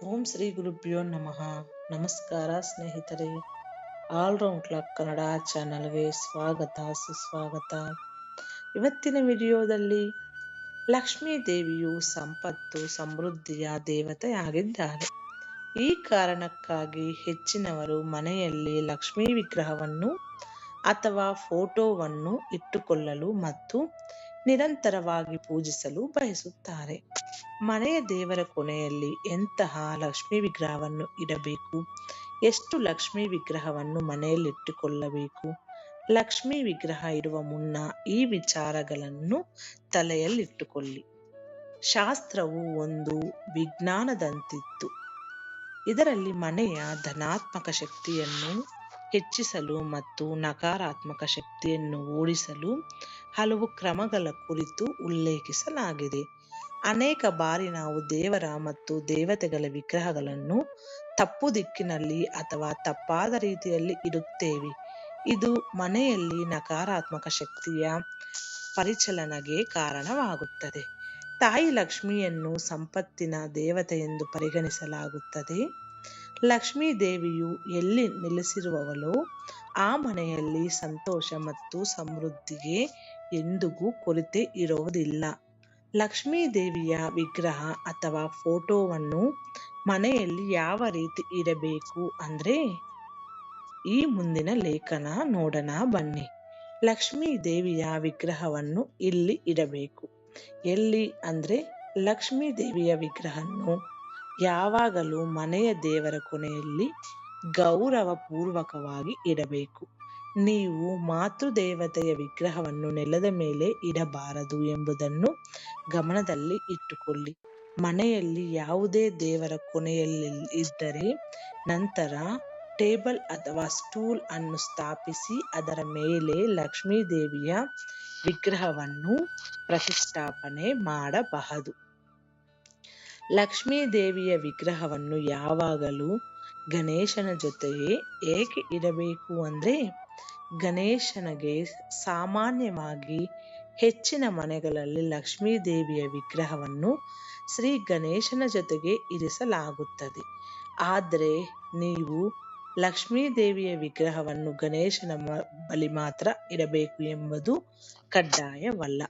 ಓಂ ಶ್ರೀ ಗುರುಭ್ಯೋ ನಮಃ. ನಮಸ್ಕಾರ ಸ್ನೇಹಿತರೆ. ಆಲ್ರೌಂಡ್ ಕ್ಲಾಕ್ ಕನ್ನಡ ಚಾನಲ್ಗೆ ಸ್ವಾಗತ, ಸುಸ್ವಾಗತ. ಇವತ್ತಿನ ವಿಡಿಯೋದಲ್ಲಿ ಲಕ್ಷ್ಮೀ ದೇವಿಯು ಸಂಪತ್ತು, ಸಮೃದ್ಧಿಯ ದೇವತೆಯಾಗಿದ್ದಾರೆ ಈ ಕಾರಣಕ್ಕಾಗಿ ಹೆಚ್ಚಿನವರು ಮನೆಯಲ್ಲಿ ಲಕ್ಷ್ಮೀ ವಿಗ್ರಹವನ್ನು ಅಥವಾ ಫೋಟೋವನ್ನು ಇಟ್ಟುಕೊಳ್ಳಲು ಮತ್ತು ನಿರಂತರವಾಗಿ ಪೂಜಿಸಲು ಬಯಸುತ್ತಾರೆ. ಮನೆಯ ದೇವರ ಕೊನೆಯಲ್ಲಿ ಎಂತಹ ಲಕ್ಷ್ಮೀ ವಿಗ್ರಹವನ್ನು ಇಡಬೇಕು? ಎಷ್ಟು ಲಕ್ಷ್ಮೀ ವಿಗ್ರಹವನ್ನು ಮನೆಯಲ್ಲಿಟ್ಟುಕೊಳ್ಳಬೇಕು? ಲಕ್ಷ್ಮೀ ವಿಗ್ರಹ ಇರುವ ಮುನ್ನ ಈ ವಿಚಾರಗಳನ್ನು ತಲೆಯಲ್ಲಿಟ್ಟುಕೊಳ್ಳಿ. ಶಾಸ್ತ್ರವು ಒಂದು ವಿಜ್ಞಾನದಂತಿತ್ತು. ಇದರಲ್ಲಿ ಮನೆಯ ಧನಾತ್ಮಕ ಶಕ್ತಿಯನ್ನು ಹೆಚ್ಚಿಸಲು ಮತ್ತು ನಕಾರಾತ್ಮಕ ಶಕ್ತಿಯನ್ನು ಓಡಿಸಲು ಹಲವು ಕ್ರಮಗಳ ಕುರಿತು ಉಲ್ಲೇಖಿಸಲಾಗಿದೆ. ಅನೇಕ ಬಾರಿ ನಾವು ದೇವರ ಮತ್ತು ದೇವತೆಗಳ ವಿಗ್ರಹಗಳನ್ನು ತಪ್ಪು ದಿಕ್ಕಿನಲ್ಲಿ ಅಥವಾ ತಪ್ಪಾದ ರೀತಿಯಲ್ಲಿ ಇಡುತ್ತೇವೆ. ಇದು ಮನೆಯಲ್ಲಿ ನಕಾರಾತ್ಮಕ ಶಕ್ತಿಯ ಪರಿಚಲನೆಗೆ ಕಾರಣವಾಗುತ್ತದೆ. ತಾಯಿ ಲಕ್ಷ್ಮಿಯನ್ನು ಸಂಪತ್ತಿನ ದೇವತೆ ಎಂದು ಪರಿಗಣಿಸಲಾಗುತ್ತದೆ. ಲಕ್ಷ್ಮೀ ದೇವಿಯು ಎಲ್ಲಿ ನೆಲೆಸಿರುವವಳೋ? ಆ ಮನೆಯಲ್ಲಿ ಸಂತೋಷ ಮತ್ತು ಸಮೃದ್ಧಿಗೆ ಎಂದಿಗೂ ಕೊರತೆ ಇರುವುದಿಲ್ಲ. ಲಕ್ಷ್ಮೀ ದೇವಿಯ ವಿಗ್ರಹ ಅಥವಾ ಫೋಟೋವನ್ನು ಮನೆಯಲ್ಲಿ ಯಾವ ರೀತಿ ಇಡಬೇಕು ಅಂದರೆ? ಈ ಮುಂದಿನ ಲೇಖನ ನೋಡೋಣ ಬನ್ನಿ. ಲಕ್ಷ್ಮೀ ದೇವಿಯ ವಿಗ್ರಹವನ್ನು ಇಲ್ಲಿ ಇಡಬೇಕು? ಎಲ್ಲಿ ಅಂದರೆ ಲಕ್ಷ್ಮೀ ದೇವಿಯ ವಿಗ್ರಹವನ್ನು ಯಾವಾಗಲೂ ಮನೆಯ ದೇವರ ಕೊನೆಯಲ್ಲಿ ಗೌರವಪೂರ್ವಕವಾಗಿ ಇಡಬೇಕು. ನೀವು ಮಾತೃದೇವತೆಯ ವಿಗ್ರಹವನ್ನು ನೆಲದ ಮೇಲೆ ಇಡಬಾರದು ಎಂಬುದನ್ನು ಗಮನದಲ್ಲಿ ಇಟ್ಟುಕೊಳ್ಳಿ. ಮನೆಯಲ್ಲಿ ಯಾವುದೇ ದೇವರ ಕೊನೆಯಲ್ಲಿ ಇದ್ದರೆ ನಂತರ ಟೇಬಲ್ ಅಥವಾ ಸ್ಟೂಲ್ ಅನ್ನು ಸ್ಥಾಪಿಸಿ ಅದರ ಮೇಲೆ ಲಕ್ಷ್ಮೀ ದೇವಿಯ ವಿಗ್ರಹವನ್ನು ಪ್ರತಿಷ್ಠಾಪನೆ ಮಾಡಬಹುದು. ಲಕ್ಷ್ಮೀ ದೇವಿಯ ವಿಗ್ರಹವನ್ನು ಯಾವಾಗಲೂ ಗಣೇಶನ ಜೊತೆಯೇ ಏಕೆ ಇಡಬೇಕು ಅಂದ್ರೆ ಗಣೇಶನಿಗೆ ಸಾಮಾನ್ಯವಾಗಿ ಹೆಚ್ಚಿನ ಮನೆಗಳಲ್ಲಿ ಲಕ್ಷ್ಮೀ ದೇವಿಯ ವಿಗ್ರಹವನ್ನು ಶ್ರೀ ಗಣೇಶನ ಜೊತೆಗೆ ಇರಿಸಲಾಗುತ್ತದೆ. ಆದರೆ ನೀವು ಲಕ್ಷ್ಮೀ ದೇವಿಯ ವಿಗ್ರಹವನ್ನು ಗಣೇಶನ ಬಳಿ ಮಾತ್ರ ಇಡಬೇಕು ಎಂಬುದು ಕಡ್ಡಾಯವಲ್ಲ.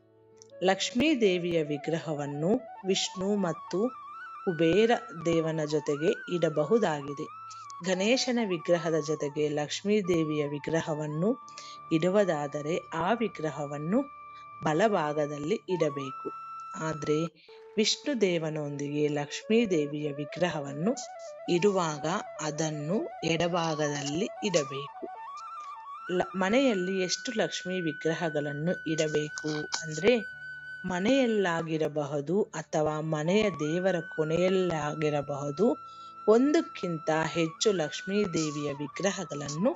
ಲಕ್ಷ್ಮೀ ದೇವಿಯ ವಿಗ್ರಹವನ್ನು ವಿಷ್ಣು ಮತ್ತು ಕುಬೇರ ದೇವನ ಜೊತೆಗೆ ಇಡಬಹುದಾಗಿದೆ. ಗಣೇಶನ ವಿಗ್ರಹದ ಜೊತೆಗೆ ಲಕ್ಷ್ಮೀ ದೇವಿಯ ವಿಗ್ರಹವನ್ನು ಇಡುವುದಾದರೆ ಆ ವಿಗ್ರಹವನ್ನು ಬಲಭಾಗದಲ್ಲಿ ಇಡಬೇಕು. ಆದರೆ ವಿಷ್ಣು ದೇವನೊಂದಿಗೆ ಲಕ್ಷ್ಮೀ ದೇವಿಯ ವಿಗ್ರಹವನ್ನು ಇಡುವಾಗ ಅದನ್ನು ಎಡಭಾಗದಲ್ಲಿ ಇಡಬೇಕು. ಮನೆಯಲ್ಲಿ ಎಷ್ಟು ಲಕ್ಷ್ಮೀ ವಿಗ್ರಹಗಳನ್ನು ಇಡಬೇಕು ಅಂದ್ರೆ ಮನೆಯಲ್ಲಾಗಿರಬಹುದು ಅಥವಾ ಮನೆಯ ದೇವರ ಕೊನೆಯಲ್ಲಾಗಿರಬಹುದು, ಒಂದಕ್ಕಿಂತ ಹೆಚ್ಚು ಲಕ್ಷ್ಮೀ ದೇವಿಯ ವಿಗ್ರಹಗಳನ್ನು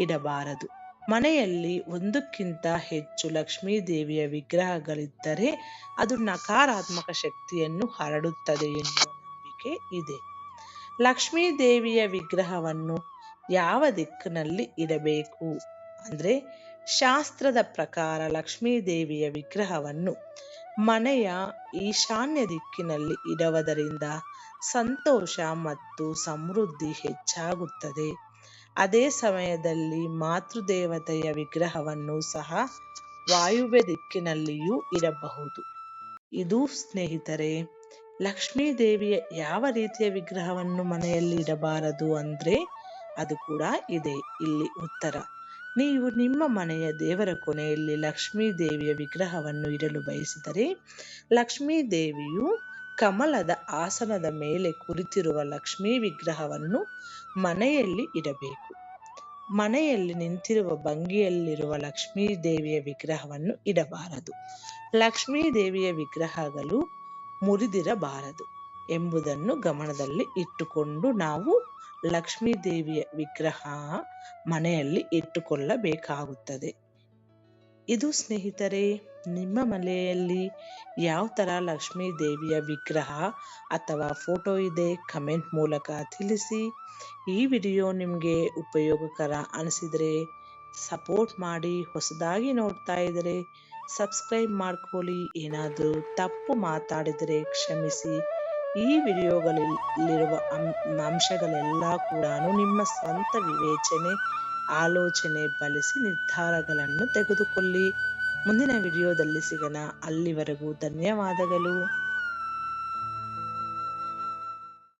ಇಡಬಾರದು. ಮನೆಯಲ್ಲಿ ಒಂದಕ್ಕಿಂತ ಹೆಚ್ಚು ಲಕ್ಷ್ಮೀ ದೇವಿಯ ವಿಗ್ರಹಗಳಿದ್ದರೆ ಅದು ನಕಾರಾತ್ಮಕ ಶಕ್ತಿಯನ್ನು ಹರಡುತ್ತದೆ ಎನ್ನುವ ನಂಬಿಕೆ ಇದೆ. ಲಕ್ಷ್ಮೀ ದೇವಿಯ ವಿಗ್ರಹವನ್ನು ಯಾವ ದಿಕ್ಕಿನಲ್ಲಿ ಇಡಬೇಕು? ಅಂದ್ರೆ ಶಾಸ್ತ್ರದ ಪ್ರಕಾರ ಲಕ್ಷ್ಮೀದೇವಿಯ ವಿಗ್ರಹವನ್ನು ಮನೆಯ ಈಶಾನ್ಯ ದಿಕ್ಕಿನಲ್ಲಿ ಇಡುವುದರಿಂದ ಸಂತೋಷ ಮತ್ತು ಸಮೃದ್ಧಿ ಹೆಚ್ಚಾಗುತ್ತದೆ. ಅದೇ ಸಮಯದಲ್ಲಿ ಮಾತೃದೇವತೆಯ ವಿಗ್ರಹವನ್ನು ಸಹ ವಾಯುವ್ಯ ದಿಕ್ಕಿನಲ್ಲಿಯೂ ಇರಬಹುದು ಇದು ಸ್ನೇಹಿತರೆ, ಲಕ್ಷ್ಮೀದೇವಿಯ ಯಾವ ರೀತಿಯ ವಿಗ್ರಹವನ್ನು ಮನೆಯಲ್ಲಿ ಇಡಬಾರದು ಅಂದ್ರೆ ಅದು ಕೂಡ ಇದೆ. ಇಲ್ಲಿ ಉತ್ತರ. ನೀವು ನಿಮ್ಮ ಮನೆಯ ದೇವರ ಕೊನೆಯಲ್ಲಿ ಲಕ್ಷ್ಮೀ ದೇವಿಯ ವಿಗ್ರಹವನ್ನು ಇಡಲು ಬಯಸಿದರೆ ಲಕ್ಷ್ಮೀ ದೇವಿಯು ಕಮಲದ ಆಸನದ ಮೇಲೆ ಕುಳಿತಿರುವ ಲಕ್ಷ್ಮೀ ವಿಗ್ರಹವನ್ನು ಮನೆಯಲ್ಲಿ ಇಡಬೇಕು. ಮನೆಯಲ್ಲಿ ನಿಂತಿರುವ ಭಂಗಿಯಲ್ಲಿರುವ ಲಕ್ಷ್ಮೀ ದೇವಿಯ ವಿಗ್ರಹವನ್ನು ಇಡಬಾರದು. ಲಕ್ಷ್ಮೀ ದೇವಿಯ ವಿಗ್ರಹಗಳು ಮುರಿದಿರಬಾರದು ಎಂಬುದನ್ನು ಗಮನದಲ್ಲಿ ಇಟ್ಟುಕೊಂಡು ನಾವು ಲಕ್ಷ್ಮೀ ದೇವಿಯ ವಿಗ್ರಹ ಮನೆಯಲ್ಲಿ ಇಟ್ಟುಕೊಳ್ಳಬೇಕಾಗುತ್ತದೆ. ಇದು ಸ್ನೇಹಿತರೆ, ನಿಮ್ಮ ಮನೆಯಲ್ಲಿ ಯಾವ ಥರ ಲಕ್ಷ್ಮೀ ದೇವಿಯ ವಿಗ್ರಹ ಅಥವಾ ಫೋಟೋ ಇದೆ ಕಮೆಂಟ್ ಮೂಲಕ ತಿಳಿಸಿ. ಈ ವಿಡಿಯೋ ನಿಮಗೆ ಉಪಯೋಗಕರ ಅನಿಸಿದರೆ ಸಪೋರ್ಟ್ ಮಾಡಿ, ಹೊಸದಾಗಿ ನೋಡ್ತಾ ಇದ್ದರೆ ಸಬ್ಸ್ಕ್ರೈಬ್ ಮಾಡ್ಕೊಳ್ಳಿ. ಏನಾದರೂ ತಪ್ಪು ಮಾತಾಡಿದರೆ ಕ್ಷಮಿಸಿ. ಈ ವಿಡಿಯೋಗಳಲ್ಲಿರುವ ಅಂಶಗಳೆಲ್ಲ ಕೂಡ ನಿಮ್ಮ ಸ್ವಂತ ವಿವೇಚನೆ, ಆಲೋಚನೆ ಬಳಸಿ ನಿರ್ಧಾರಗಳನ್ನು ತೆಗೆದುಕೊಳ್ಳಿ. ಮುಂದಿನ ವಿಡಿಯೋದಲ್ಲಿ ಸಿಗೋಣ. ಅಲ್ಲಿವರೆಗೂ ಧನ್ಯವಾದಗಳು.